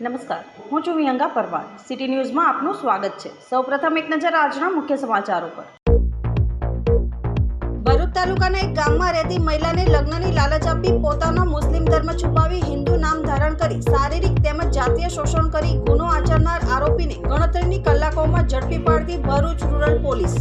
નમસ્કાર. હું છું વિહંગા પરમાર. સિટી ન્યૂઝમાં આપનું સ્વાગત છે. સૌપ્રથમ એક નજર આજના મુખ્ય સમાચારો પર ભરૂચ તાલુકાના એક ગામમાં રહેતી મહિલાને લગ્નની લાલચ આપી પોતાનો મુસ્લિમ ધર્મ છુપાવી હિન્દુ નામ ધારણ કરી શારીરિક તેમજ જાતીય શોષણ કરી ગુનો આચરનાર આરોપીને ગણતરીની કલાકોમાં ઝડપી પાડતી ભરૂચ રૂરલ પોલીસ.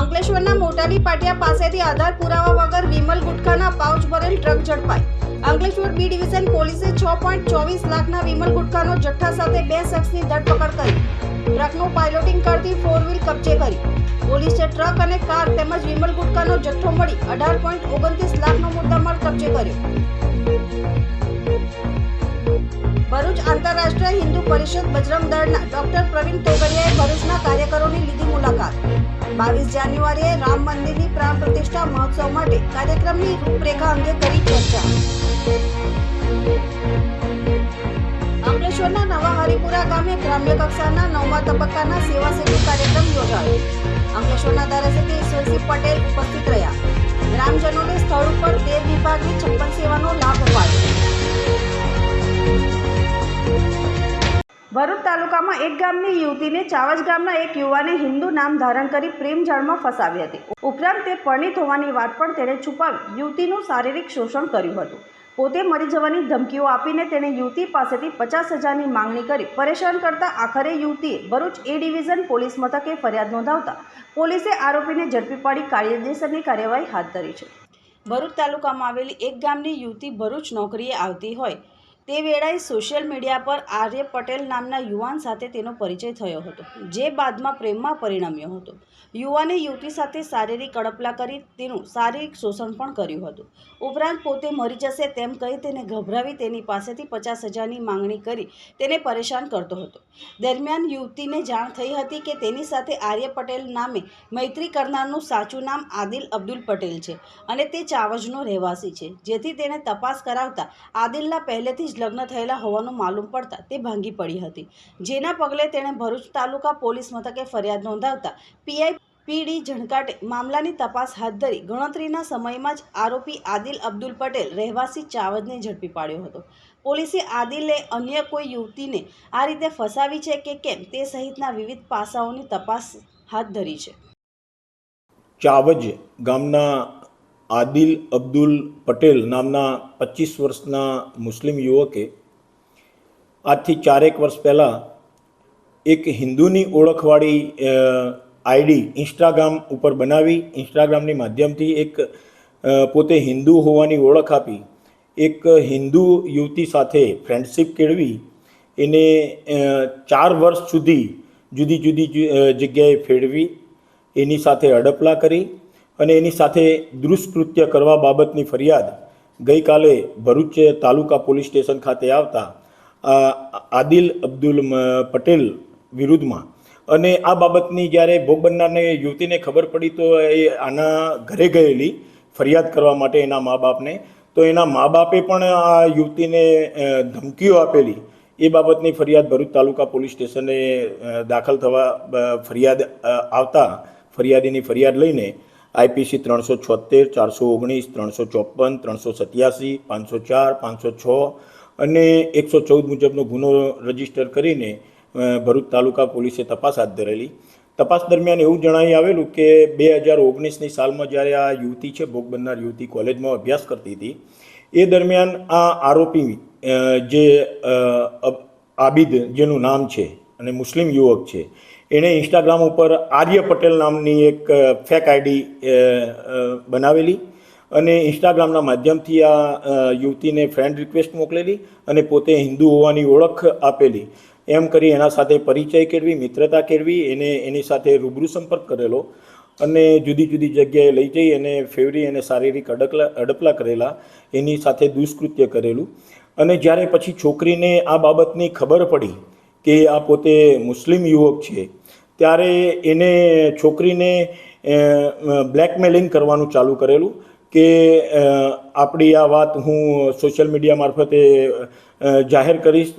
અંકલેશ્વરના મોટાલી પાટિયા પાસેથી આધાર પુરાવા વગર વિમલ ગુટખાના પાઉચ ભરેલ ટ્રક ઝડપાઈ. અંકલેશ્વર બી ડિવિઝન પોલીસે છ પોઈન્ટ ચોવીસ લાખના વિમલ ગુટકાનો જથ્થા સાથે બે શખ્સની ધરપકડ કરી. ટ્રકનું પાયલોટિંગ કરતી ફોર વ્હીલ કબજે કરી. પોલીસે ટ્રક અને કાર તેમજ વિમલ ગુટકાનો જથ્થો મળી અઢાર પોઈન્ટ ઓગણત્રીસ લાખનો મુદ્દામાલ કબજે કર્યો. ભરૂચ આંતરરાષ્ટ્રીય હિન્દુ પરિષદ બજરંગ દળના ડોક્ટર પ્રવીણ તોગડિયાએ ભરૂચના કાર્યકરોની લીધી મુલાકાત. બાવીસ જાન્યુઆરીએ રામ મંદિરની પ્રાણ પ્રતિષ્ઠા મહોત્સવ માટે કાર્યક્રમની રૂપરેખા અંગે કરી ચર્ચા. અંકલેશ્વરના નવા હરિપુરા ગામે ગ્રામ્ય કક્ષાના નવમા તબક્કાના સેવા સેતુ કાર્યક્રમ યોજાયો. અંકલેશ્વરના ધારાસભ્ય ઈશ્વરસિંહ પટેલ ઉપસ્થિત રહ્યા. ગ્રામજનોને સ્થળ ઉપર તેર વિભાગની છપ્પન સેવાનો લાભ અપાયો. ભરૂચ તાલુકામાં એક ગામની યુવતીને ચાવજ ગામના એક યુવાને હિન્દુ નામ ધારણ કરી પ્રેમ જાળમાં ફસાવી હતી. ઉપરાંત તે પરણિત હોવાની વાત પણ તેણે છુપાવી. યુવતીનું શારીરિક શોષણ કર્યું હતું. પોતે મરી જવાની ધમકીઓ આપીને તેણે યુવતી પાસેથી પચાસ હજારની માંગણી કરી. પરેશાન કરતા આખરે યુવતીએ ભરૂચ એ ડિવિઝન પોલીસ મથકે ફરિયાદ નોંધાવતા પોલીસે આરોપીને ઝડપી પાડી કાયદેસરની કાર્યવાહી હાથ ધરી છે. ભરૂચ તાલુકામાં આવેલી એક ગામની યુવતી ભરૂચ નોકરીએ આવતી હોય તે વેળાએ સોશિયલ મીડિયા પર આર્ય પટેલ નામના યુવાન સાથે તેનો પરિચય થયો હતો, જે બાદમાં પ્રેમમાં પરિણમ્યો હતો. યુવાને યુવતી સાથે શારીરિક કડપલા કરી તેનું શારીરિક શોષણ પણ કર્યું હતું. ઉપરાંત પોતે મરી જશે તેમ કહી તેને ગભરાવી તેની પાસેથી પચાસ હજારની માંગણી કરી તેને પરેશાન કરતો હતો. દરમિયાન યુવતીને જાણ થઈ હતી કે તેની સાથે આર્ય પટેલ નામે મૈત્રી કરનારનું સાચું નામ આદિલ અબ્દુલ પટેલ છે અને તે ચાવજનો રહેવાસી છે, જેથી તેને તપાસ કરાવતા આદિલના પહેલેથી જ લગ્ન થયેલા હોવાનું માલુમ પડતા તે ભાંગી પડી હતી. જેના પગલે તેણે ભરૂચ તાલુકા પોલીસ મથકે ફરિયાદ નોંધાવતા પીઆઈ પીડી ઝણકાટે મામલાની તપાસ હાથ ધરી ગણતરીના સમયમાં જ આરોપી આદિલ અબ્દુલ પટેલ રહેવાસી ચાવદને ઝડપી પાડ્યો હતો. પોલીસે આદિલે અન્ય કોઈ યુવતીને આ રીતે ફસાવી છે કે કેમ તે સહિતના વિવિધ પાસાઓની તપાસ હાથ ધરી છે. ચાવજ ગામના આદિલ અબ્દુલ પટેલ નામના પચીસ વર્ષના મુસ્લિમ યુવકે આજથી ચારેક વર્ષ પહેલાં એક હિન્દુની ઓળખવાળી આઈડી ઇન્સ્ટાગ્રામ ઉપર બનાવી, ઇન્સ્ટાગ્રામની માધ્યમથી એક પોતે હિન્દુ હોવાની ઓળખ આપી, એક હિન્દુ યુવતી સાથે ફ્રેન્ડશિપ કેળવી, એને ચાર વર્ષ સુધી જુદી જુદી જગ્યાએ ફેરવી, એની સાથે અડપલા કરી અને એની સાથે દુષ્કૃત્ય કરવા બાબતની ફરિયાદ ગઈકાલે ભરૂચ તાલુકા પોલીસ સ્ટેશન ખાતે આવતા આદિલ અબ્દુલ પટેલ વિરુદ્ધમાં. અને આ બાબતની જ્યારે ભોગ બનનારને યુવતીને ખબર પડી તો એ આના ઘરે ગયેલી, ફરિયાદ કરવા માટે એના મા બાપને. તો એના મા બાપે પણ આ યુવતીને ધમકીઓ આપેલી. એ બાબતની ફરિયાદ ભરૂચ તાલુકા પોલીસ સ્ટેશને દાખલ થવા ફરિયાદ આવતા ફરિયાદીની ફરિયાદ લઈને આઈપીસી ત્રણસો છોતેર ચારસો ઓગણીસ, ત્રણસો ચોપન, ત્રણસો સત્યાસી, પાંચસો ચાર, પાંચસો છ અને એકસો ચૌદ મુજબનો ગુનો રજિસ્ટર કરીને ભરૂચ તાલુકા પોલીસે તપાસ હાથ ધરેલી. તપાસ દરમિયાન એવું જણાવી આવેલું કે બે હજાર ઓગણીસની સાલમાં જ્યારે આ યુવતી છે, ભોગ બનનાર યુવતી કોલેજમાં અભ્યાસ કરતી હતી, એ દરમિયાન આ આરોપી જે આબિદ જેનું નામ છે અને મુસ્લિમ યુવક છે એણે ઇન્સ્ટાગ્રામ ઉપર આર્ય પટેલ નામની એક ફેક આઈડી બનાવેલી અને ઇન્સ્ટાગ્રામના માધ્યમથી આ યુવતીને ફ્રેન્ડ રિક્વેસ્ટ મોકલેલી અને પોતે હિન્દુ હોવાની ઓળખ આપેલી. એમ કરી એના સાથે પરિચય કેળવી, મિત્રતા કેળવી, એને એની સાથે રૂબરૂ સંપર્ક કરેલો અને જુદી જુદી જગ્યાએ લઈ જઈ અને ફેવરી અને શારીરિક અડકલા, અડપલા કરેલા, એની સાથે દુષ્કૃત્ય કરેલું. અને જ્યારે પછી છોકરીને આ બાબતની ખબર પડી કે આ પોતે મુસ્લિમ યુવક છે ત્યારે એને છોકરીને બ્લેકમેલિંગ કરવાનું ચાલુ કરેલું કે આપણી આ વાત હું સોશિયલ મીડિયા મારફતે જાહેર કરીશ.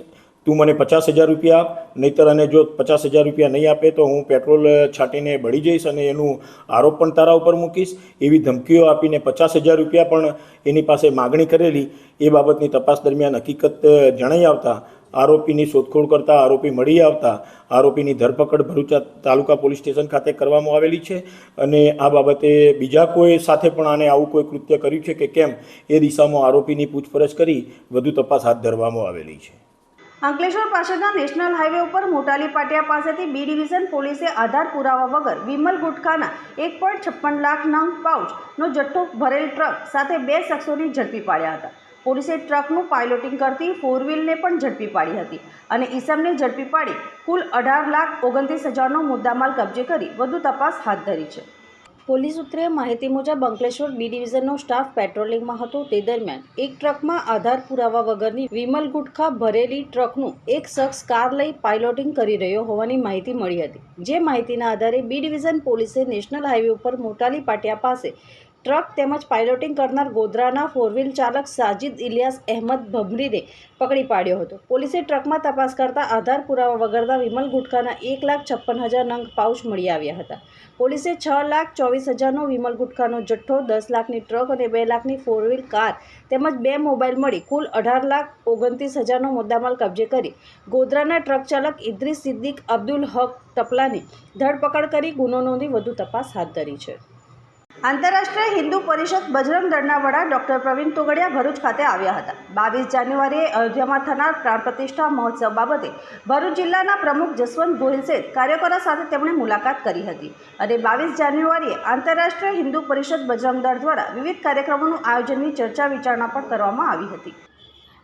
તું મને પચાસ હજાર રૂપિયા આપ, નહીતર અને જો પચાસ હજાર રૂપિયા નહીં આપે તો હું પેટ્રોલ છાંટીને બળી જઈશ અને એનું આરોપ પણ તારા ઉપર મૂકીશ. એવી ધમકીઓ આપીને પચાસ હજાર રૂપિયા પણ એની પાસે માગણી કરેલી. એ બાબતની તપાસ દરમિયાન હકીકત જણાઈ આવતા આરોપીની શોધખોળ કરતા આરોપી મળી આવતા આરોપીની ધરપકડ ભરૂચ તાલુકા પોલીસ સ્ટેશન ખાતે કરવામાં આવેલી છે અને આ બાબતે બીજા કોઈ સાથે પણ આને આવું કોઈ કૃત્ય કર્યું છે કે કેમ એ દિશામાં આરોપીની પૂછપરછ કરી વધુ તપાસ હાથ ધરવામાં આવેલી છે. અંકલેશ્વર પાસેના નેશનલ હાઈવે ઉપર મોટાલી પાટિયા પાસેથી બી ડિવિઝન પોલીસે આધાર પુરાવા વગર વિમલ ગુટખાના એક પોઈન્ટ છપ્પન લાખ નંગ પાઉચનો જથ્થો ભરેલ ટ્રક સાથે બે શખ્સોની ઝડપી પાડ્યા હતા. પોલીસે ટ્રકનું પાયલોટિંગ કરતી ફોર વ્હીલને પણ ઝડપી પાડી હતી અને ઈસમને ઝડપી પાડી કુલ અઢાર લાખ ઓગણત્રીસ હજારનો મુદ્દામાલ કબજે કરી વધુ તપાસ હાથ ધરી છે. પોલીસ સૂત્રે માહિતી મુજબ અંકલેશ્વર બી ડિવિઝનનો સ્ટાફ પેટ્રોલિંગમાં હતો. તે દરમિયાન એક ટ્રકમાં આધાર પુરાવા વગરની વિમલ ગુટખા ભરેલી ટ્રકનું એક શખ્સ કાર લઈ પાયલોટિંગ કરી રહ્યો હોવાની માહિતી મળી હતી. જે માહિતીના આધારે બી ડિવિઝન પોલીસે નેશનલ હાઈવે ઉપર મોટાલી પાટિયા પાસે ટ્રક તેમજ પાયલોટિંગ કરનાર ગોધરાના ફોરવ્હીલ ચાલક સાજિદ ઇલિયાસ અહેમદ ભમરીને પકડી પાડ્યો હતો. પોલીસે ટ્રકમાં તપાસ કરતા આધાર પુરાવા વગરના વિમલ ગુટખાના એક લાખ છપ્પન હજાર નંગ પાઉચ મળી આવ્યા હતા. પોલીસે છ લાખ ચોવીસ હજારનો વિમલ ગુટખાનો જથ્થો, દસ લાખની ટ્રક અને બે લાખની ફોરવ્હીલ કાર તેમજ બે મોબાઈલ મળી કુલ અઢાર લાખ ઓગણત્રીસ હજારનો મુદ્દામાલ કબજે કરી ગોધરાના ટ્રક ચાલક ઇદ્રીસ સિદ્દીક અબ્દુલ હક ટપલાની ધરપકડ કરી ગુનો નોંધી વધુ તપાસ હાથ ધરી છે. આંતરરાષ્ટ્રીય હિન્દુ પરિષદ બજરંગ દળના વડા ડોક્ટર પ્રવીણ તોગડિયા ભરૂચ ખાતે આવ્યા હતા. બાવીસ જાન્યુઆરીએ અયોધ્યામાં થનાર પ્રાણ પ્રતિષ્ઠા મહોત્સવ બાબતે ભરૂચ જિલ્લાના પ્રમુખ જસવંત ગોહિલ સહિત કાર્યકરો સાથે તેમણે મુલાકાત કરી હતી અને બાવીસ જાન્યુઆરીએ આંતરરાષ્ટ્રીય હિન્દુ પરિષદ બજરંગ દળ દ્વારા વિવિધ કાર્યક્રમોનું આયોજનની ચર્ચા વિચારણા પણ કરવામાં આવી હતી.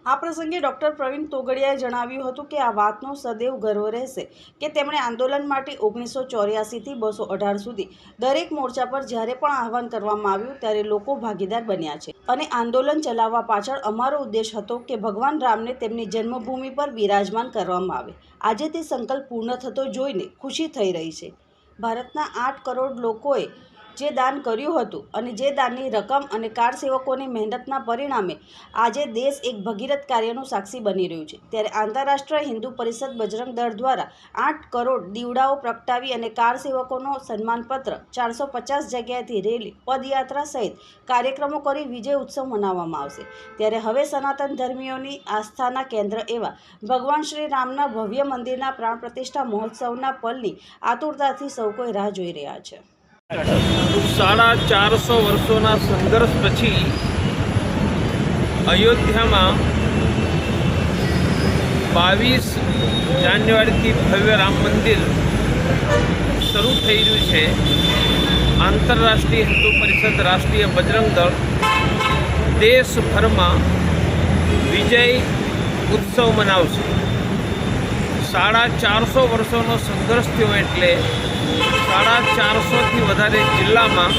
આ પ્રસંગે ડૉક્ટર પ્રવીણ તોગડિયાએ જણાવ્યું હતું કે આ વાતનો સદૈવ ગર્વ રહેશે કે તેમણે આંદોલન માટે ઓગણીસો ચોર્યાસીથી બસો અઢાર સુધી દરેક મોરચા પર જ્યારે પણ આહવાન કરવામાં આવ્યું ત્યારે લોકો ભાગીદાર બન્યા છે. અને આંદોલન ચલાવવા પાછળ અમારો ઉદ્દેશ હતો કે ભગવાન રામને તેમની જન્મભૂમિ પર બિરાજમાન કરવામાં આવે. આજે તે સંકલ્પ પૂર્ણ થતો જોઈને ખુશી થઈ રહી છે. ભારતના આઠ કરોડ લોકોએ જે દાન કર્યું હતું અને જે દાનની રકમ અને કાર સેવકોની મહેનતના પરિણામે આજે દેશ એક ભગીરથ કાર્યનું સાક્ષી બની રહ્યું છે. ત્યારે આંતરરાષ્ટ્રીય હિન્દુ પરિષદ બજરંગ દળ દ્વારા આઠ કરોડ દીવડાઓ પ્રગટાવી અને કાર સેવકોનો સન્માનપત્ર ચારસો પચાસ જગ્યાએથી રેલી, પદયાત્રા સહિત કાર્યક્રમો કરી વિજય ઉત્સવ મનાવવામાં આવશે. ત્યારે હવે સનાતન ધર્મીઓની આસ્થાના કેન્દ્ર એવા ભગવાન શ્રી રામના ભવ્ય મંદિરના પ્રાણ પ્રતિષ્ઠા મહોત્સવના પલની આતુરતાથી સૌ કોઈ રાહ જોઈ રહ્યા છે. સાડા ચારસો વર્ષોના સંઘર્ષ પછી અયોધ્યામાં બાવીસ જાન્યુઆરીથી ભવ્ય રામ મંદિર શરૂ થઈ રહ્યું છે. આંતરરાષ્ટ્રીય હિન્દુ પરિષદ રાષ્ટ્રીય બજરંગ દળ દેશભરમાં વિજય ઉત્સવ મનાવશે. સાડા ચારસો વર્ષોનો સંઘર્ષ થયો એટલે સાડા ચારસોથી વધારે જિલ્લામાં,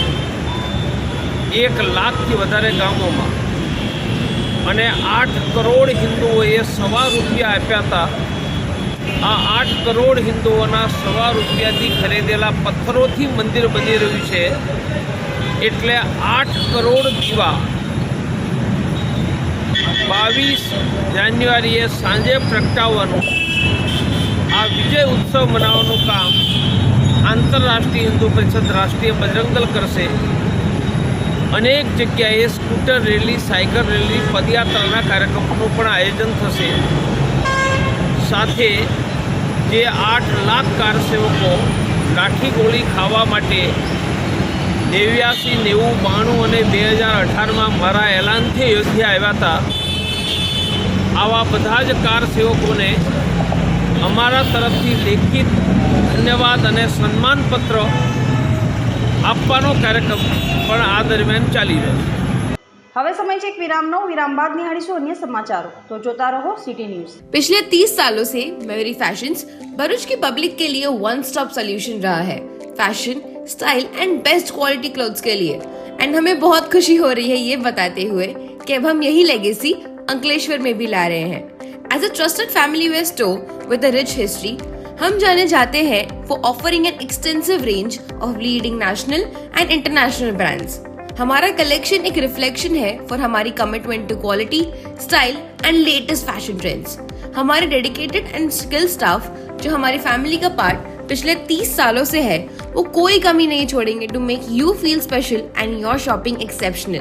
એક લાખથી વધારે ગામોમાં. અને આઠ કરોડ હિન્દુઓએ સવા રૂપિયા આપ્યા હતા. આ આઠ કરોડ હિન્દુઓના સવા રૂપિયાથી ખરીદેલા પથ્થરોથી મંદિર બની રહ્યું છે. એટલે આઠ કરોડ દીવા. બાવીસ જાન્યુઆરીએ સાંજે પ્રગટાવવાનું. આ વિજય ઉત્સવ મનાવવાનું કામ આંતરરાષ્ટ્રીય હિન્દુ પરિષદ રાષ્ટ્રીય બજરંગ કરશે. અનેક જગ્યાએ સ્કૂટર રેલી, સાયકલ રેલી, પદયાત્રાના કાર્યક્રમોનું પણ આયોજન થશે. સાથે જે આઠ લાખ કાર સેવકો લાઠી ગોળી ખાવા માટે નેવ્યાસી, નેવું, બાણું અને બે હજાર અઢારમાં મારા એલાનથી અયોધ્યા આવ્યા હતા. આવા બધા જ કાર સેવકોને અમારા તરફથી લેખિત ધન્યવાદ અને સન્માનપત્ર આપવાનો કાર્યક્રમ પણ આ દરમિયાન ચાલી રહ્યો છે હવે સમય છે એક વિરામનો વિરામ બાદ નિહાળીશું અન્ય સમાચારો તો જોતા રહો સિટી ન્યૂઝ पिछले 30 सालों से मेरी फैशंस भरूच की पब्लिक के लिए वन स्टॉप सोल्यूशन रहा है fashion style and best quality clothes के लिए एंड हमें बहुत खुशी हो रही है ये बताते हुए कि अब हम यही लेगेसी अंकलेश्वर में भी ला रहे हैं as a trusted family wear store with a rich history हम जाने जाते हैं for offering an extensive range of leading national and international brands हमारा कलेक्शन एक रिफ्लेक्शन है फॉर हमारी commitment to quality style and latest fashion trends हमारे dedicated and skill staff जो हमारी फैमिली का पार्ट पिछले 30 सालों से है, वो कोई कमी नहीं छोड़ेंगे to make you feel special and your shopping exceptional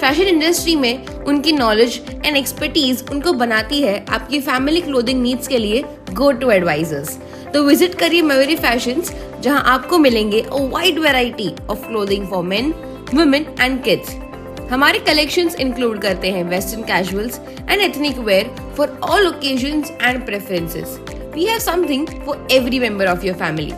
fashion industry में उनकी नॉलेज एंड एक्सपर्टीज उनको बनाती है आपकी फैमिली क्लोथिंग नीड्स के लिए गो टू एडवाइजर्स तो विज़िट करिए मयूरी फैशंस जहाँ आपको मिलेंगे wide variety of clothing for men women and kids हमारे कलेक्शंस इंक्लूड करते हैं western casuals and ethnic wear for all occasions and preferences we have something for every member of your family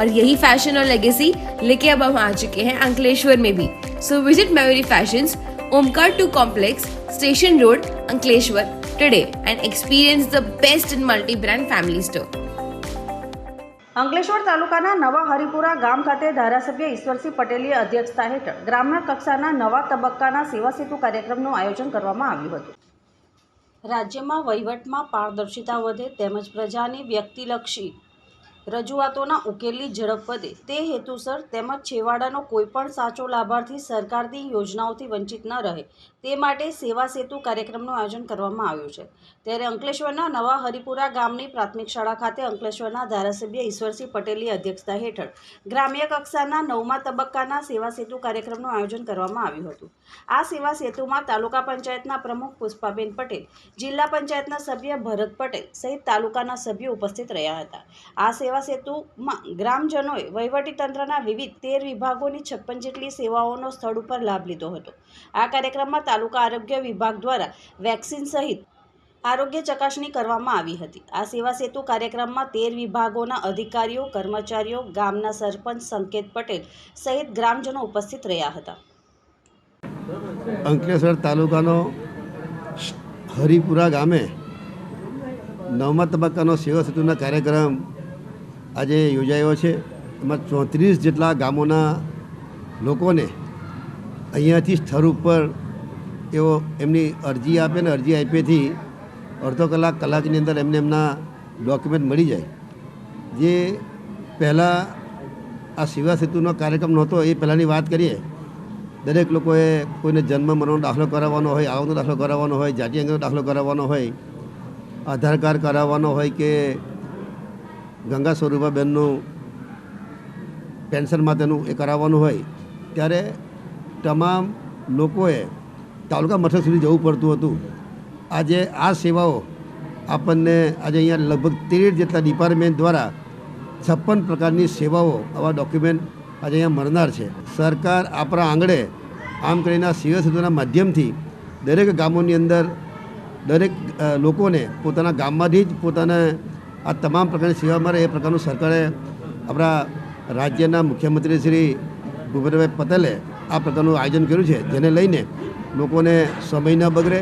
और यही fashion और legacy लेके अब हम आ चुके हैं अंकलेश्वर में भी. So visit memory fashions Omkar two complex station road Ankleshwar. today and experience the best in multi brand family store. Ankleshwar તાલુકાના નવા હરિપુરા ગામ ખાતે ધારાસભ્ય ઈશ્વરસિંહ પટેલની અધ્યક્ષતા હેઠળ ગ્રામ્ય કક્ષાના નવા તબક્કાના સેવા સેતુ કાર્યક્રમનું આયોજન કરવામાં આવ્યું હતું રાજ્યમાં વહીવટમાં પારદર્શિતા વધે તેમજ પ્રજાની વ્યક્તિલક્ષી રજૂઆતોના ઉકેલની ઝડપ વધે તે હેતુસર તેમજ છેવાડાનો કોઈપણ સાચો લાભાર્થી સરકારની યોજનાઓથી વંચિત ન રહે તે માટે સેવા સેતુ કાર્યક્રમનું આયોજન કરવામાં આવ્યું છે. ત્યારે અંકલેશ્વરના નવા હરિપુરા ગામની પ્રાથમિક શાળા ખાતે અંકલેશ્વરના ધારાસભ્ય ઈશ્વરસિંહ પટેલની અધ્યક્ષતા હેઠળ ગ્રામ્ય કક્ષાના નવમા તબક્કાના સેવા સેતુ કાર્યક્રમનું આયોજન કરવામાં આવ્યું હતું. આ સેવા સેતુમાં તાલુકા પંચાયતના પ્રમુખ પુષ્પાબેન પટેલ, જિલ્લા પંચાયતના સભ્ય ભરત પટેલ સહિત તાલુકાના સભ્યો ઉપસ્થિત રહ્યા હતા. આ સેવા સેતુમાં ગ્રામજનોએ વહીવટીતંત્રના વિવિધ તેર વિભાગોની છપ્પન જેટલી સેવાઓનો સ્થળ ઉપર લાભ લીધો હતો. આ કાર્યક્રમમાં તાલુકા આરોગ્ય વિભાગ દ્વારા વેક્સિન સહિત આરોગ્ય ચકાસણી કરવામાં આવી હતી. આ સેવા સેતુ કાર્યક્રમમાં તેર વિભાગોના અધિકારીઓ, કર્મચારીઓ, ગામના સરપંચ સંકેત પટેલ સહિત ગ્રામજનો ઉપસ્થિત રહ્યા હતા. અંકલેશ્વર તાલુકાનો હરિપુરા ગામે નવમા તબક્કાનો સેવા સેતુના કાર્યક્રમ આજે યોજાયો છે. એમાં ચોત્રીસ જેટલા ગામોના લોકોને અહીંયાથી સ્થળ ઉપર એવો એમની અરજી આપે ને અરજી આપેથી અડધો કલાક કલાકની અંદર એમને એમના ડોક્યુમેન્ટ મળી જાય. જે પહેલાં આ સેવા સેતુનો કાર્યક્રમ નહોતો, એ પહેલાંની વાત કરીએ. દરેક લોકોએ કોઈને જન્મ, મરણનો દાખલો કરાવવાનો હોય, આવકનો દાખલો કરાવવાનો હોય, જાતિ અંગનો દાખલો કરાવવાનો હોય, આધાર કાર્ડ કરાવવાનો હોય કે ગંગા સ્વરૂપાબેનનું પેન્શનમાં માટેનું એ કરાવવાનું હોય, ત્યારે તમામ લોકોએ તાલુકા મથક સુધી જવું પડતું હતું. આજે આ સેવાઓ આપણને આજે અહીંયા લગભગ તેર જેટલા ડિપાર્ટમેન્ટ દ્વારા છપ્પન પ્રકારની સેવાઓ આવા ડોક્યુમેન્ટ આજે અહીંયા મળનાર છે. સરકાર આપણા આંગણે આમ કરીને સેવા સેતુના માધ્યમથી દરેક ગામોની અંદર દરેક લોકોને પોતાના ગામમાંથી જ પોતાને આ તમામ પ્રકારની સેવા મળે એ પ્રકારનું સરકારે આપણા રાજ્યના મુખ્યમંત્રી શ્રી ભૂપેન્દ્રભાઈ પટેલે આ પ્રકારનું આયોજન કર્યું છે. જેને લઈને લોકોને સમય ન બગડે,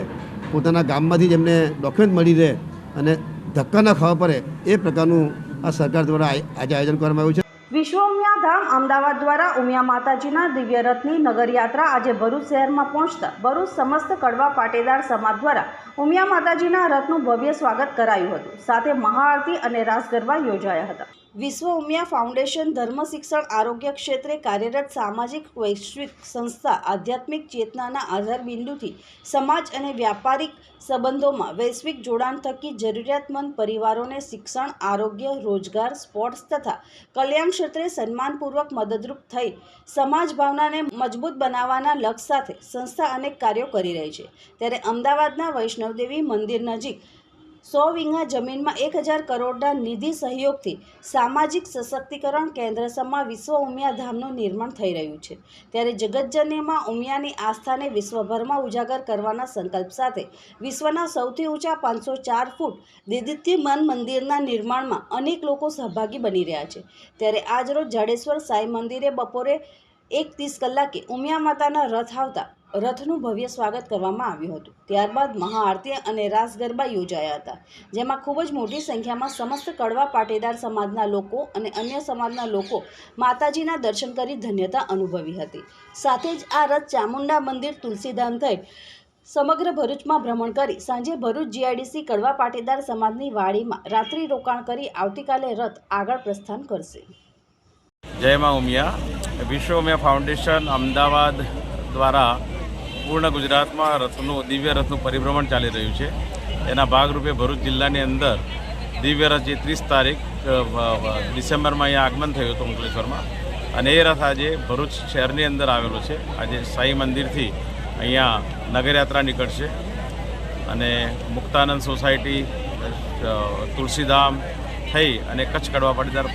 પોતાના ગામમાંથી જ એમને ડોક્યુમેન્ટ મળી રહે અને ધક્કા ન ખાવા પડે એ પ્રકારનું આ સરકાર દ્વારા આજે આયોજન કરવામાં આવ્યું છે. વિશ્વ ઉમિયા ધામ અમદાવાદ દ્વારા ઉમિયા માતાજીના દિવ્ય રથની નગરયાત્રા આજે ભરૂચ શહેરમાં પહોંચતા ભરૂચ સમસ્ત કડવા પાટીદાર સમાજ દ્વારા ઉમિયા માતાજીના રથનું ભવ્ય સ્વાગત કરાયું હતું. સાથે મહાઆરતી અને રાસ ગરબા યોજાયા હતા. વિશ્વ ઉમિયા ફાઉન્ડેશન ધર્મ શિક્ષણ આરોગ્ય ક્ષેત્રે કાર્યરત સામાજિક વૈશ્વિક સંસ્થા આધ્યાત્મિક ચેતનાના આધારબિંદુથી સમાજ અને વ્યાપારિક સંબંધોમાં વૈશ્વિક જોડાણ થકી જરૂરિયાતમંદ પરિવારોને શિક્ષણ, આરોગ્ય, રોજગાર, સ્પોર્ટ્સ તથા કલ્યાણ ક્ષેત્રે સન્માનપૂર્વક મદદરૂપ થઈ સમાજ ભાવનાને મજબૂત બનાવવાના લક્ષ્ય સાથે સંસ્થા અનેક કાર્યો કરી રહી છે. ત્યારે અમદાવાદના વૈષ્ણવદેવી મંદિર નજીક સો વીઘા જમીનમાં એક હજાર કરોડના નિધિ સહયોગથી સામાજિક સશક્તિકરણ કેન્દ્ર સમા વિશ્વ ઉમિયા ધામનું નિર્માણ થઈ રહ્યું છે. ત્યારે જગતજન્યમાં ઉમિયાની આસ્થાને વિશ્વભરમાં ઉજાગર કરવાના સંકલ્પ સાથે વિશ્વના સૌથી ઊંચા પાંચસો ચાર ફૂટ દિદિત્યમાન મંદિરના નિર્માણમાં અનેક લોકો સહભાગી બની રહ્યા છે. ત્યારે આજરોજ જાડેશ્વર સાંઈ મંદિરે બપોરે એક ત્રીસ કલાકે ઉમિયા માતાના રથ આવતા રથનું ભવ્ય સ્વાગત કરવામાં આવ્યું હતું. ત્યારબાદ મહાઆરતી અને રાસ ગરબા યોજાયા હતા, જેમાં ખૂબ જ મોટી સંખ્યામાં સમસ્ત કડવા પાટીદાર સમાજના લોકો અને અન્ય સમાજના લોકો માતાજીના દર્શન કરી ધન્યતા અનુભવી હતી. સાથે જ આ રથ ચામુંડા મંદિર તુલસીધામ થઈ સમગ્ર ભરૂચમાં ભ્રમણ કરી સાંજે ભરૂચ જીઆઈડીસી કડવા પાટીદાર સમાજની વાડીમાં રાત્રિ રોકાણ કરી આવતીકાલે રથ આગળ પ્રસ્થાન કરશે. જય મા ઉમિયા. વિશ્વ ઉમિયા ફાઉન્ડેશન અમદાવાદ દ્વારા પૂર્ણ ગુજરાતમાં રથનું, દિવ્ય રથનું પરિભ્રમણ ચાલી રહ્યું છે. એના ભાગરૂપે ભરૂચ જિલ્લાની અંદર દિવ્ય રથ જે ત્રીસ તારીખ ડિસેમ્બરમાં અહીંયા આગમન થયું હતું અંકલેશ્વરમાં. અને એ રથ આજે ભરૂચ શહેરની અંદર આવેલો છે. આજે સાઈ મંદિરથી અહીંયા નગરયાત્રા નીકળશે. અને મુક્તાનંદ સોસાયટી તુલસીધામ થઈ અને કચ્છ કડવા પાટીદાર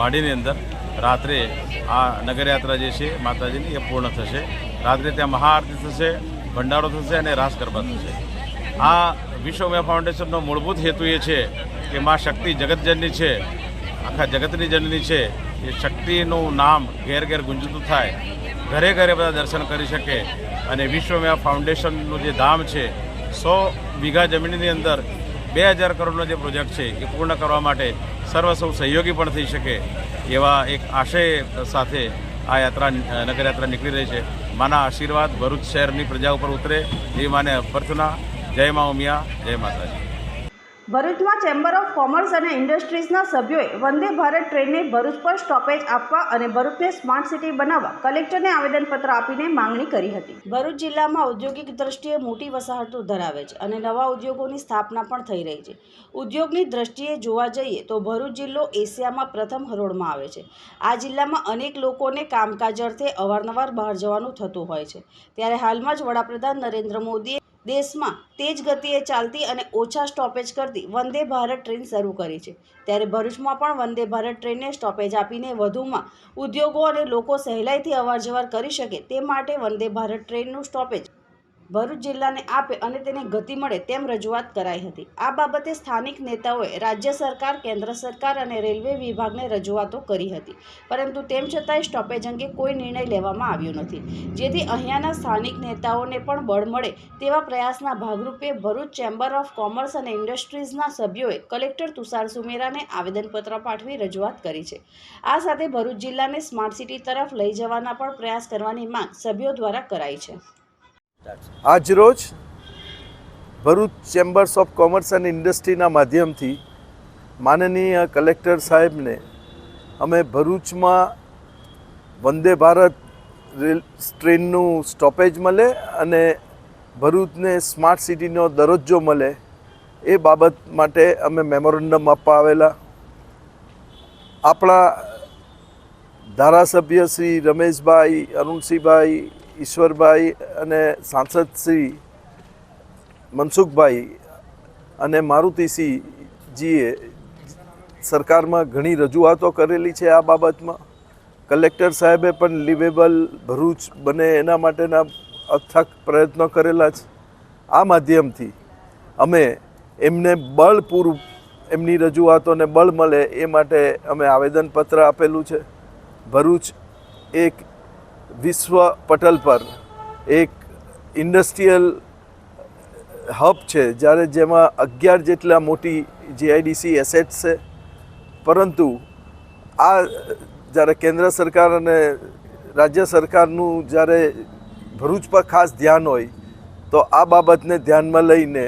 વાડીની અંદર રાત્રે આ નગરયાત્રા જે છે માતાજીની એ પૂર્ણ થશે. રાત્રે ત્યાં મહાઆરતી થશે, ભંડારો થશે અને રાસ ગરબા થશે. આ વિશ્વમય ફાઉન્ડેશનનો મૂળભૂત હેતુ એ છે કે મા શક્તિ જગતજનની છે, આખા જગતની જનની છે. એ શક્તિનું નામ ઘેર ઘેર ગુંજતું થાય, ઘરે ઘરે બધા દર્શન કરી શકે અને વિશ્વમય ફાઉન્ડેશનનું જે ધામ છે, સો વીઘા જમીનની અંદર બે હજાર કરોડનો જે પ્રોજેક્ટ છે એ પૂર્ણ કરવા માટે સર્વ સૌ સહયોગી પણ થઈ શકે એવા એક આશય સાથે આ યાત્રા નગરયાત્રા નીકળી રહી છે. માના આશીર્વાદ ભરૂચ શહેરની પ્રજા ઉપર ઉતરે. એ માને અભ્યર્થના. જય મા ઉમિયા, જય માતાજી. ભરૂચમાં ચેમ્બર ઓફ કોમર્સ અને ઇન્ડસ્ટ્રીઝના સભ્યોએ વંદે ભારત ટ્રેનને ભરૂચ પર સ્ટોપેજ આપવા અને ભરૂચને સ્માર્ટ સિટી બનાવવા કલેક્ટરને આવેદનપત્ર આપીને માંગણી કરી હતી. ભરૂચ જિલ્લામાં ઔદ્યોગિક દ્રષ્ટિએ મોટી વસાહતો ધરાવે છે અને નવા ઉદ્યોગોની સ્થાપના પણ થઈ રહી છે. ઉદ્યોગની દ્રષ્ટિએ જોવા જઈએ તો ભરૂચ જિલ્લો એશિયામાં પ્રથમ હરોળમાં આવે છે. આ જિલ્લામાં અનેક લોકોને કામકાજ અર્થે અવારનવાર બહાર જવાનું થતું હોય છે. ત્યારે હાલમાં જ વડાપ્રધાન નરેન્દ્ર મોદીએ દેશમાં તેજ ગતિએ ચાલતી અને ઓછા સ્ટોપેજ કરતી વંદે ભારત ટ્રેન શરૂ કરી છે. ત્યારે ભરૂચમાં પણ વંદે ભારત ટ્રેનને સ્ટોપેજ આપીને વધુમાં ઉદ્યોગો અને લોકો સહેલાઈથી અવરજવર કરી શકે તે માટે વંદે ભારત ટ્રેનનું સ્ટોપેજ ભરૂચ જિલ્લાને આપે અને તેને ગતિ મળે તેમ રજૂઆત કરાઈ હતી. આ બાબતે સ્થાનિક નેતાઓએ રાજ્ય સરકાર, કેન્દ્ર સરકાર અને રેલવે વિભાગને રજૂઆતો કરી હતી. પરંતુ તેમ છતાંય સ્ટોપેજ અંગે કોઈ નિર્ણય લેવામાં આવ્યો નથી. જેથી અહીંયાના સ્થાનિક નેતાઓને પણ બળ મળે તેવા પ્રયાસના ભાગરૂપે ભરૂચ ચેમ્બર ઓફ કોમર્સ અને ઇન્ડસ્ટ્રીઝના સભ્યોએ કલેક્ટર તુષાર સુમેરાને આવેદનપત્ર પાઠવી રજૂઆત કરી છે. આ સાથે ભરૂચ જિલ્લાને સ્માર્ટ સિટી તરફ લઈ જવાના પણ પ્રયાસ કરવાની માંગ સભ્યો દ્વારા કરાઈ છે. આજરોજ Bharuch chambers of commerce and ઇન્ડસ્ટ્રીના માધ્યમથી માનનીય કલેક્ટર સાહેબને અમે ભરૂચમાં વંદે ભારત રેલ ટ્રેનનું સ્ટોપેજ મળે અને ભરૂચને સ્માર્ટ સિટીનો દરજ્જો મળે એ બાબત માટે અમે મેમોરેન્ડમ આપવા આવેલા. આપણા ધારાસભ્ય શ્રી રમેશભાઈ, અરુણસિંહભાઈ ઈશ્વરભાઈ અને સાંસદ શ્રી મનસુખભાઈ અને મારુતિસિંહજીએ સરકારમાં ઘણી રજૂઆતો કરેલી છે આ બાબતમાં. કલેક્ટર સાહેબે પણ લિવેબલ ભરૂચ બને એના માટેના અથક પ્રયત્નો કરેલા છે. આ માધ્યમથી અમે એમને બળ પૂરું, એમની રજૂઆતોને બળ મળે એ માટે અમે આવેદનપત્ર આપેલું છે. ભરૂચ એક વિશ્વ પટલ પર એક ઇન્ડસ્ટ્રીયલ હબ છે, જ્યારે જેમાં અગિયાર જેટલા મોટી જીઆઈડીસી એસેટ્સ છે. પરંતુ આ જ્યારે કેન્દ્ર સરકાર અને રાજ્ય સરકારનું જ્યારે ભરૂચ પર ખાસ ધ્યાન હોય, તો આ બાબતને ધ્યાનમાં લઈને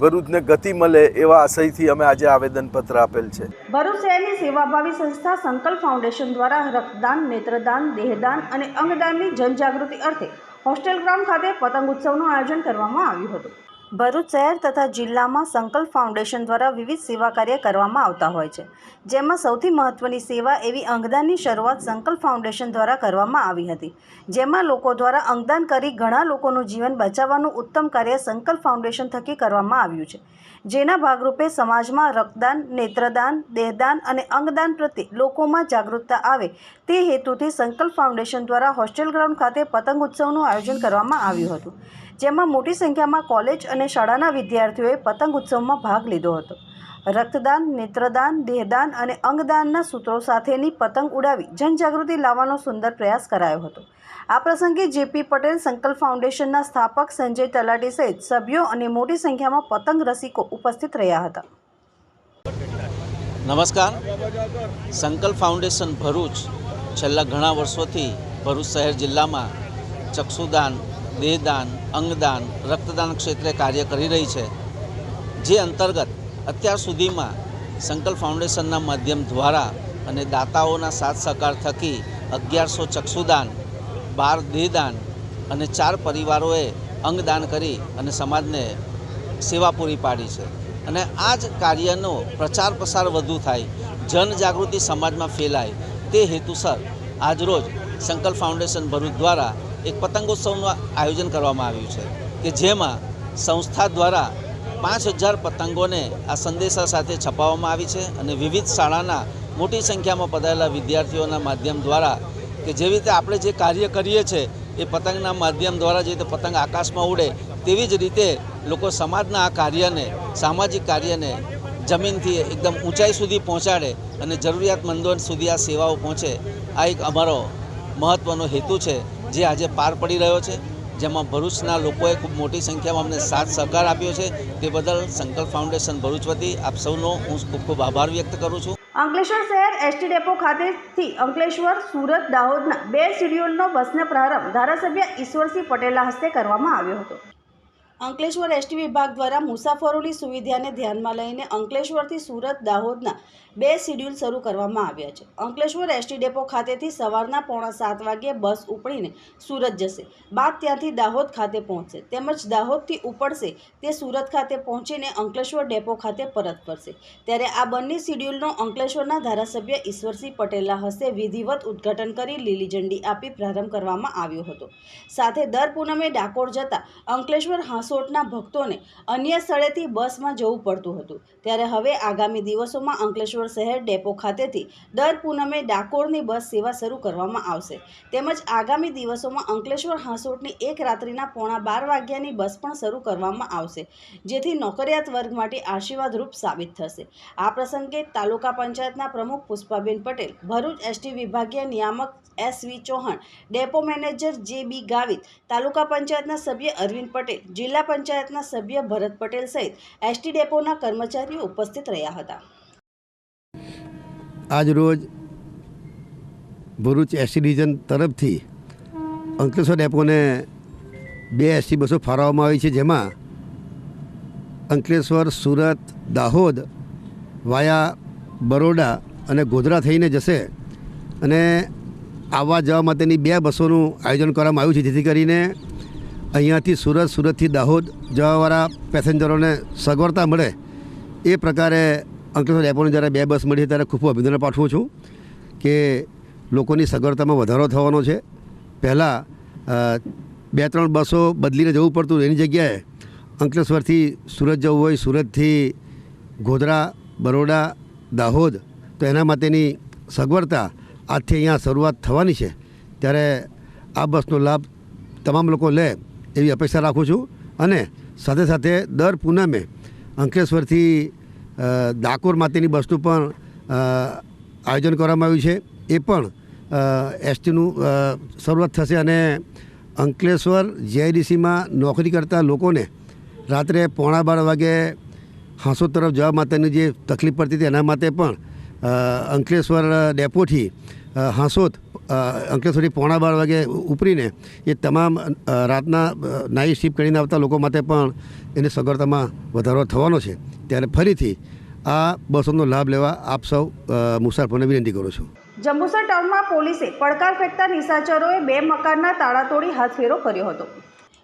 ભરૂચને ગતિ મળે એવા આશયથી અમે આજે આવેદનપત્ર આપેલ છે. ભરૂચ શહેરની સેવાભાવી સંસ્થા સંકલ્પ ફાઉન્ડેશન દ્વારા રક્તદાન, નેત્રદાન, દેહદાન અને અંગદાનની જનજાગૃતિ અર્થે હોસ્ટેલ ગ્રાઉન્ડ ખાતે પતંગ ઉત્સવનું આયોજન કરવામાં આવ્યું હતું. ભરૂચ શહેર તથા જિલ્લામાં સંકલ્પ ફાઉન્ડેશન દ્વારા વિવિધ સેવા કાર્ય કરવામાં આવતા હોય છે. જેમાં સૌથી મહત્ત્વની સેવા એવી અંગદાનની શરૂઆત સંકલ્પ ફાઉન્ડેશન દ્વારા કરવામાં આવી હતી. જેમાં લોકો દ્વારા અંગદાન કરી ઘણા લોકોનું જીવન બચાવવાનું ઉત્તમ કાર્ય સંકલ્પ ફાઉન્ડેશન થકી કરવામાં આવ્યું છે. જેના ભાગરૂપે સમાજમાં રક્તદાન, નેત્રદાન, દેહદાન અને અંગદાન પ્રત્યે લોકોમાં જાગૃતતા આવે તે હેતુથી સંકલ્પ ફાઉન્ડેશન દ્વારા હોસ્ટેલ ગ્રાઉન્ડ ખાતે પતંગ ઉત્સવનું આયોજન કરવામાં આવ્યું હતું. જેમાં મોટી સંખ્યામાં કોલેજ અને શાળાના વિદ્યાર્થીઓએ પતંગ ઉત્સવમાં ભાગ લીધો હતો. રક્તદાન, નેત્રદાન, દેહદાન અને અંગદાનના સૂત્રો સાથેની પતંગ ઉડાવી જનજાગૃતિ લાવવાનો સુંદર પ્રયાસ કરાયો હતો. આ પ્રસંગે જેપી પટેલ, સંકલ્પ ફાઉન્ડેશનના સ્થાપક સંજય તલાટી સહિત સભ્યો અને મોટી સંખ્યામાં પતંગ રસિકો ઉપસ્થિત રહ્યા હતા. નમસ્કાર. સંકલ્પ ફાઉન્ડેશન ભરૂચ છેલ્લા ઘણા વર્ષોથી ભરૂચ શહેર જિલ્લામાં ચક્ષુદાન દેહદાન, અંગદાન, રક્તદાન ક્ષેત્રે કાર્ય કરી રહી છે. જે અંતર્ગત અત્યાર સુધીમાં સંકલ્પ ફાઉન્ડેશનના માધ્યમ દ્વારા અને દાતાઓના સાથ સહકાર થકી અગિયારસો ચક્ષુદાન, બાર દેહદાન અને ચાર પરિવારોએ અંગદાન કરી અને સમાજને સેવા પૂરી પાડી છે. અને આ જ કાર્યનો પ્રચાર પ્રસાર વધુ થાય, જનજાગૃતિ સમાજમાં ફેલાય, તે હેતુસર આજરોજ સંકલ્પ ફાઉન્ડેશન ભરૂચ દ્વારા એક પતંગોત્સવનું આયોજન કરવામાં આવ્યું છે કે જેમાં સંસ્થા દ્વારા પાંચ હજાર પતંગોને આ સંદેશા સાથે છપાવવામાં આવી છે અને વિવિધ શાળાના મોટી સંખ્યામાં પધારેલા વિદ્યાર્થીઓના માધ્યમ દ્વારા કે જેવી રીતે આપણે જે કાર્ય કરીએ છીએ એ પતંગના માધ્યમ દ્વારા જે રીતે પતંગ આકાશમાં ઉડે તેવી જ રીતે લોકો સમાજના આ કાર્યને, સામાજિક કાર્યને જમીનથી એકદમ ઊંચાઈ સુધી પહોંચાડે અને જરૂરિયાતમંદો સુધી આ સેવાઓ પહોંચે, આ એક અમારો મહત્ત્વનો હેતુ છે. જે આજે પાર પડી રહ્યો છે, જેમાં ભરૂચના લોકોએ ખૂબ મોટી સંખ્યામાં અમને સાથ સહકાર આપ્યો છે, તે બદલ સંકલ્પ ફાઉન્ડેશન ભરૂચ વતી આપ સૌનો હું ખૂબ ખૂબ આભાર વ્યક્ત કરું છું. અંકલેશ્વર શહેર એસટી ડેપો ખાતેથી અંકલેશ્વર, સુરત, દાહોદના બે શેડ્યુલનો બસનો પ્રારંભ ધારાસભ્ય ઈશ્વરસિંહ પટેલના હસ્તે કરવામાં આવ્યો હતો. અંકલેશ્વર એસટી વિભાગ દ્વારા મુસાફરોની સુવિધાને ધ્યાનમાં લઈને અંકલેશ્વરથી સુરત, દાહોદના બે શેડ્યુલ શરૂ કરવામાં આવ્યા છે. અંકલેશ્વર એસટી ડેપો ખાતેથી સવારના પોણા સાત વાગ્યે બસ ઉપડીને સુરત જશે. બાદ ત્યાંથી દાહોદ ખાતે પહોંચશે. તેમજ દાહોદથી ઉપડશે તે સુરત ખાતે પહોંચીને અંકલેશ્વર ડેપો ખાતે પરત ફરશે. ત્યારે આ બંને શેડ્યુલનો અંકલેશ્વરના ધારાસભ્ય ઈશ્વરસિંહ પટેલના હસ્તે વિધિવત ઉદ્ઘાટન કરી લીલી ઝંડી આપી પ્રારંભ કરવામાં આવ્યો હતો. સાથે દર પૂનમે ડાકોર જતા અંકલેશ્વર હાંસોટના ભક્તોને અન્ય સ્થળેથી બસમાં જવું પડતું હતું. ત્યારે હવે આગામી દિવસોમાં અંકલેશ્વર શહેર ડેપો ખાતેથી દર પૂનમે ડાકોરની બસ સેવા શરૂ કરવામાં આવશે. તેમજ આગામી દિવસોમાં અંકલેશ્વર હાંસોટની એક રાત્રિના પોણા બાર વાગ્યાની બસ પણ શરૂ કરવામાં આવશે, જેથી નોકરિયાત વર્ગ માટે આશીર્વાદરૂપ સાબિત થશે. આ પ્રસંગે તાલુકા પંચાયતના પ્રમુખ પુષ્પાબેન પટેલ, ભરૂચ એસટી વિભાગીય નિયામક S V Chauhan, depot manager J B Gavit, તાલુકા પંચાયતના સભ્ય અરવિંદ પટેલ, જિલ્લા પંચાયતના સભ્ય ભરત પટેલ સહિત એસટી ડેપોના કર્મચારીઓ ઉપસ્થિત રહ્યા હતા. આજ રોજ ભરૂચ એસટી ડિવિઝન તરફથી અંકલેશ્વર ડેપોને બે એસટી બસો ફાળવવામાં આવી છે, જેમાં અંકલેશ્વર, સુરત, દાહોદ વાયા બરોડા અને ગોધરા થઈને જશે અને આવવા જવા માટેની બે બસોનું આયોજન કરવામાં આવ્યું છે, જેથી કરીને અહીંયાથી સુરત, સુરતથી દાહોદ જવાવાળા પેસેન્જરોને સગવડતા મળે એ પ્રકારે અંકલેશ્વર ડેપોની જ્યારે બે બસ મળી ત્યારે ખૂબ અભિનંદન પાઠવું છું કે લોકોની સગવડતામાં વધારો થવાનો છે. પહેલાં બે ત્રણ બસો બદલીને જવું પડતું એની જગ્યાએ અંકલેશ્વરથી સુરત જવું હોય, સુરતથી ગોધરા, બરોડા, દાહોદ, તો એના માટેની સગવડતા આજથી અહીંયા શરૂઆત થવાની છે. ત્યારે આ બસનો લાભ તમામ લોકો લે. એવી અપેક્ષા રાખું છું. અને સાથે સાથે દર પૂનમે અંકલેશ્વરથી ડાકોર માટેની બસનું પણ આયોજન કરવામાં આવ્યું છે. એ પણ એસટીનું શરૂઆત થશે અને અંકલેશ્વર જીઆઈડીસીમાં નોકરી કરતા લોકોને રાત્રે પોણા બાર વાગે હાંસોદ તરફ જવા માટેની જે તકલીફ પડતી હતી, એના માટે પણ અંકલેશ્વર ડેપોથી હાંસોદ અંકલેશ્વરથી પોણા બાર વાગે ઉપરીને એ તમામ રાતના નાઇટ શિફ્ટ કરીને આવતા લોકો માટે પણ એની સગવડતામાં વધારો થવાનો છે. ત્યારે ફરીથી આ બસોનો લાભ લેવા આપ સૌ મુસાફરોને વિનંતી કરું છું. જંબુસર ટાઉનમાં પોલીસે પડકાર ફેંકતા નિશાચરોએ બે મકાનના તાળા તોડી હાથફેરો કર્યો હતો.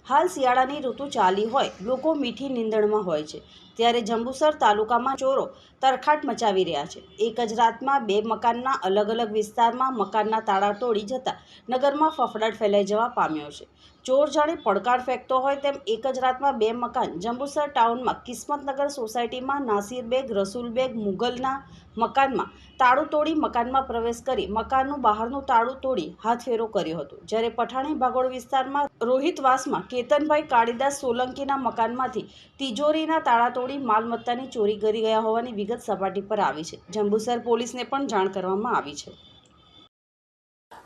હાલ શિયાળાની ઋતુ ચાલી હોય, લોકો મીઠી નીંદણમાં હોય છે. ત્યારે જંબુસર તાલુકામાં ચોરો તરખાટ મચાવી રહ્યા છે. એક જ રાતમાં બે મકાનના અલગ અલગ વિસ્તારમાં મકાનના તાળા તોડી જતા નગરમાં ફફડાટ ફેલાઈ જવા પામ્યો છે. ચોર જાણે પડકાર ફેંકતો હોય તેમ એક જ રાતમાં બે મકાન જંબુસર ટાઉનમાં કિસ્મતનગર સોસાયટીમાં નાસિરબેગ, રસુલબેગ મુગલના મકાનમાં તાળું તોડી મકાનમાં પ્રવેશ કરી મકાનનું બહારનું તાળું તોડી હાથફેરો કર્યો હતો. જ્યારે પઠાણી ભાગોળ વિસ્તારમાં રોહિતવાસમાં કેતનભાઈ કાળીદાસ સોલંકીના મકાનમાંથી તિજોરીના તાળા તોડી માલમત્તાની ચોરી કરી ગયા હોવાની વિગત સપાટી પર આવી છે. જંબુસર પોલીસને પણ જાણ કરવામાં આવી છે.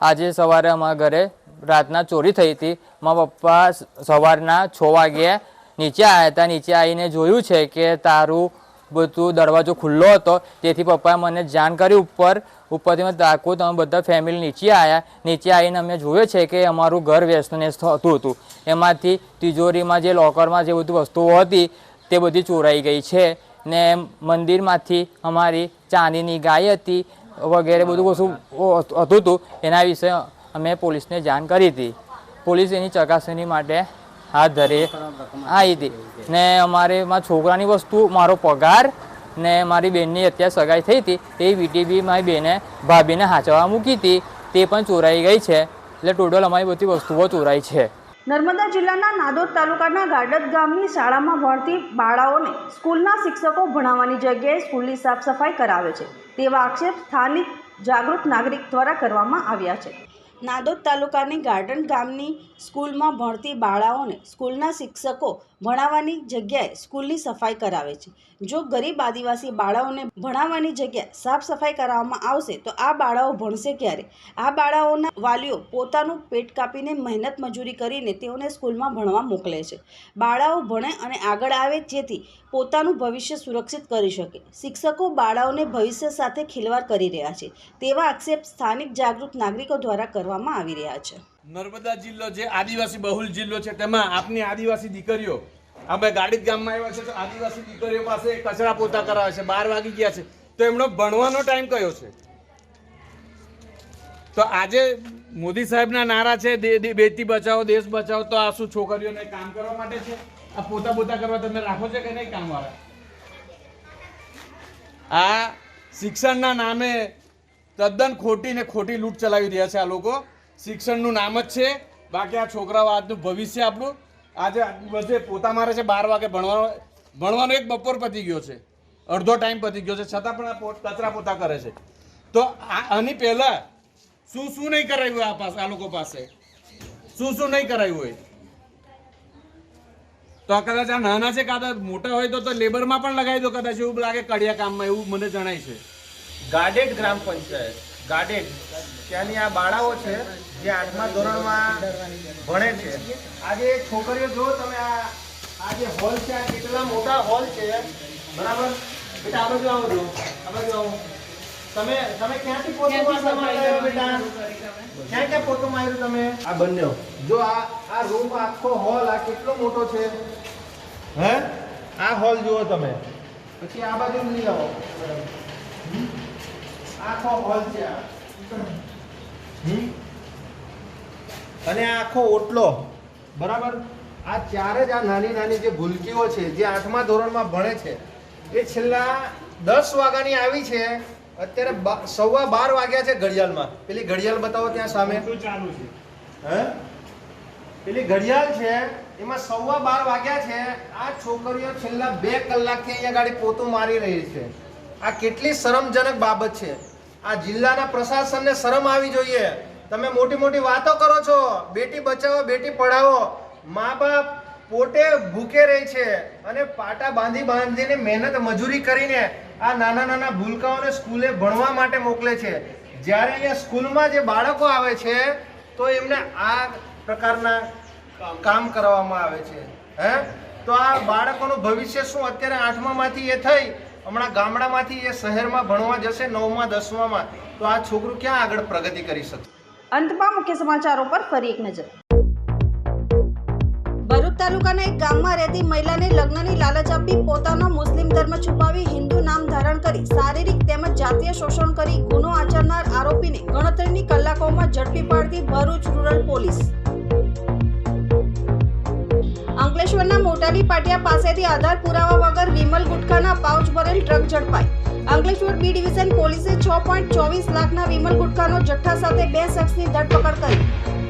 આજે સવારે અમારા ઘરે રાતના ચોરી થઈ હતી. મારા પપ્પા સવારના છ વાગે નીચે આવ્યા હતા. નીચે આવીને જોયું છે કે તારું બધું દરવાજો ખુલ્લો હતો. તેથી પપ્પાએ મને જાણ કરી ઉપર, ઉપરથી મેં તાકું, તમે બધા ફેમિલી નીચે આવ્યા નીચે આવીને અમે જોયું છે કે અમારું ઘર વ્યસ્તને થતું હતું એમાંથી તિજોરીમાં જે લોકરમાં જે બધી વસ્તુઓ હતી, તે બધી ચોરાઈ ગઈ છે. ને મંદિરમાંથી અમારી ચાંદીની ગાય હતી, વગેરે બધું કશું હતું હતું. એના વિશે અમે પોલીસને જાણ કરી હતી. પોલીસ એની ચકાસણી માટે હાથ ધરી આવી હતી. ને અમારે મારા છોકરાની વસ્તુ, મારો પગાર ને મારી બેનની અત્યારે સગાઈ થઈ હતી. એ વીટીબી મારી બેને ભાભીને હાચવા મૂકી હતી. તે પણ ચોરાઈ ગઈ છે. એટલે ટોટલ અમારી બધી વસ્તુઓ ચોરાઈ છે. નર્મદા જિલ્લાના નાદોદ તાલુકાના ગાડત ગામની શાળામાં ભણતી બાળાઓને સ્કૂલના શિક્ષકો ભણાવવાની જગ્યાએ સ્કૂલની સાફ સફાઈ કરાવે છે. તેવા આક્ષેપ સ્થાનિક જાગૃત નાગરિક દ્વારા કરવામાં આવ્યા છે. નાદોદ તાલુકાની ગાર્ડન ગામની સ્કૂલમાં ભણતી બાળાઓને સ્કૂલના શિક્ષકો ભણાવવાની જગ્યાએ સ્કૂલની સફાઈ કરાવે છે. જો ગરીબ આદિવાસી બાળાઓને ભણાવવાની જગ્યાએ સાફ સફાઈ કરાવવામાં આવશે, તો આ બાળાઓ ભણશે ક્યારે? આ બાળાઓના વાલીઓ પોતાનું પેટ કાપીને મહેનત મજૂરી કરીને તેઓને સ્કૂલમાં ભણવા મોકલે છે. બાળાઓ ભણે અને આગળ આવે જેથી પોતાનું ભવિષ્ય સુરક્ષિત કરી શકે. શિક્ષકો બાળાઓને ભવિષ્ય સાથે ખિલવાડ કરી રહ્યા છે. તેવા આક્ષેપ સ્થાનિક જાગૃત નાગરિકો દ્વારા કરવામાં આવી રહ્યા છે. નર્મદા જિલ્લો જે આદિવાસી બહુલ જિલ્લો છે, તેમાં આપની આદિવાસી દીકરીઓ આપણે ગાડી ગામમાં આવ્યા છે, તો આદિવાસી દીકરીઓ પાસે કચરા પોતા કરાવે છે, બાર વાગી ગયા છે. તો એમનો ભણવાનો ટાઈમ કયો છે? તો આજે મોદી સાહેબના નારા છે બેટી બચાવો, દેશ બચાવો, તો આ શું છોકરીઓને કામ કરવા માટે છે? આ પોતા પોતા કરવા તમે રાખો છો કે નહીં કામ વાળા આ શિક્ષણના નામે તદ્દન ખોટી ને ખોટી લૂંટ ચલાવી રહ્યા છે આ લોકો. શિક્ષણનું નામ જ છે. બાકી આ છોકરાઓ આજનું ભવિષ્ય આપણું. આજે બધે પોતા મારે છે બાર વાગે ભણવાનો. ભણવાનો એક બપોર પતી ગયો છે. અડધો ટાઈમ પતી ગયો છે. છતાં પણ આ કચરા પોતા કરે છે. તો આની પહેલાં શું શું નહીં કરાવ્યું આ પાસે, આ લોકો પાસે? શું શું નહીં કરાવ્યું હોય? તો આ કદાચ આ નાના છે કદાચ મોટા હોય તો તો લેબરમાં પણ લગાવી દો. કદાચ એવું લાગે કડિયા કામમાં, એવું મને જણાય છે. ગાર્ડેડ ગ્રામ પંચાયત. ગાડેટ ત્યાંની આ બાળાઓ છે જે આઠમા ધોરણમાં ભણે છે. આજે છોકરીઓ જો તમે આ આ જે હોલ છે આ કેટલા મોટા હોલ છે. બરાબર? બેટા આ બાજુ આવો જો આ બાજુ આવો. તમે તમે ક્યાંથી ફોટો માર્યો બેટા? ક્યાં ક્યાં ફોટો માર્યો તમે? આ બંને જો આ આ રૂમ આખો હોલ આ કેટલો મોટો છે? હે? આ હોલ જુઓ તમે. પછી આ બાજુ લઈ આવો. આખો હોલ છે અને આખો ઓટલો. બરાબર? આ ચારે જ આ નાની નાની જે ભૂલકીઓ છે જે આઠમા ધોરણમાં ભણે છે એ છેલ્લા દસ વાગ્યાની આવી છે. અત્યારે સવા બાર વાગ્યા છે ઘડિયાળમાં. પેલી ઘડિયાળ બતાવો ત્યાં સામે. ચાલુ છે. હે? પેલી ઘડિયાળ છે એમાં સવા બાર વાગ્યા છે. આ છોકરીઓ છેલ્લા બે કલાકથી અહીંયા ગાડી પોતું મારી રહી છે. આ કેટલી શરમજનક બાબત છે. આ જિલ્લાના પ્રશાસનને શરમ આવી જોઈએ. તમે મોટી મોટી વાતો કરો છો. બેટી બચાવો, બેટી પઢાવો. મા બાપ પોતે ભૂખે રહે છે અને પાટા બાંધી બાંધીને મહેનત મજૂરી કરીને આ નાના નાના ભૂલકાઓને સ્કૂલે ભણવા માટે મોકલે છે. જ્યારે અહીંયા સ્કૂલમાં જે બાળકો આવે છે, તો એમને આ પ્રકારના કામ કરવામાં આવે છે. હે? તો આ બાળકોનું ભવિષ્ય શું? અત્યારે આઠમામાંથી એ થઈ હમણાં ગામડામાંથી એ શહેરમાં ભણવા જશે, નવમાં, દસમામાં, તો આ છોકરું ક્યાં આગળ પ્રગતિ કરી શકશે અંતમાં મુખ્ય સમાચારો પર ફરી એક નજર. ભરૂચ તાલુકાના એક ગામમાં રહેતી મહિલાને લગ્નની લાલચ આપી પોતાનો મુસ્લિમ ધર્મ છુપાવી હિન્દુ નામ ધારણ કરી શારીરિક તેમજ જાતીય શોષણ કરી ગુનો આચરનાર આરોપીને ગણતરીની કલાકોમાં ઝડપી પાડતી ભરૂચ રૂરલ પોલીસ. અંકલેશ્વરના મોટાલી પાટિયા પાસેથી આધાર પુરાવા વગર વિમલ ગુટખાના પાઉચ ટ્રક ઝડપાઈ. અંકલેશ્વર બી ડિવિઝન પોલીસે છ પોઈન્ટ ચોવીસ લાખના વિમલ ગુટખાનો જથ્થા સાથે બે શખ્સની ધરપકડ કરી.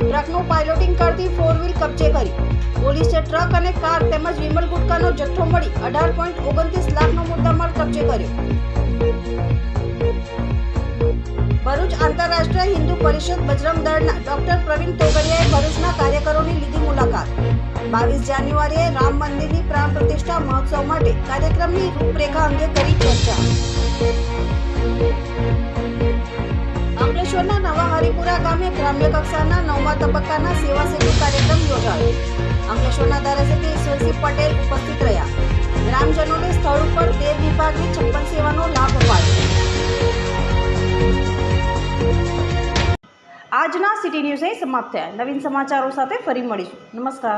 ટ્રકનું પાયલોટિંગ કરતી ફોર વ્હીલ કબજે કરી. પોલીસે ટ્રક અને કાર તેમજ વિમલ ગુટખાનો જથ્થો મળી અઢાર પોઈન્ટ ઓગણત્રીસ લાખનો મુદ્દામાલ કબજે કર્યો. ભરૂચ આંતરરાષ્ટ્રીય હિન્દુ પરિષદ બજરંગ દળના ડોક્ટર પ્રવીણ તોગડિયાએ ભરૂચના કાર્યકરોની લીધી મુલાકાત. બાવીસ જાન્યુઆરીએ રામ મંદિરની પ્રાણ પ્રતિષ્ઠા મહોત્સવ માટે કાર્યક્રમની રૂપરેખા અંગે કરી ચર્ચા. અંકલેશ્વરના નવા હરિપુરા ગામે ગ્રામ્ય કક્ષાના નવમા તબક્કાના સેવા સેતુ કાર્યક્રમ યોજાયો. અંકલેશ્વરના ધારાસભ્ય ઈશ્વરસિંહ પટેલ ઉપસ્થિત રહ્યા. ગ્રામજનોને સ્થળ ઉપર તેર વિભાગની છપ્પન સેવાનો લાભ અપાયો. આજના સિટી ન્યૂઝ અહીં સમાપ્ત થયા. નવીન સમાચારો સાથે ફરી મળીશું. નમસ્કાર.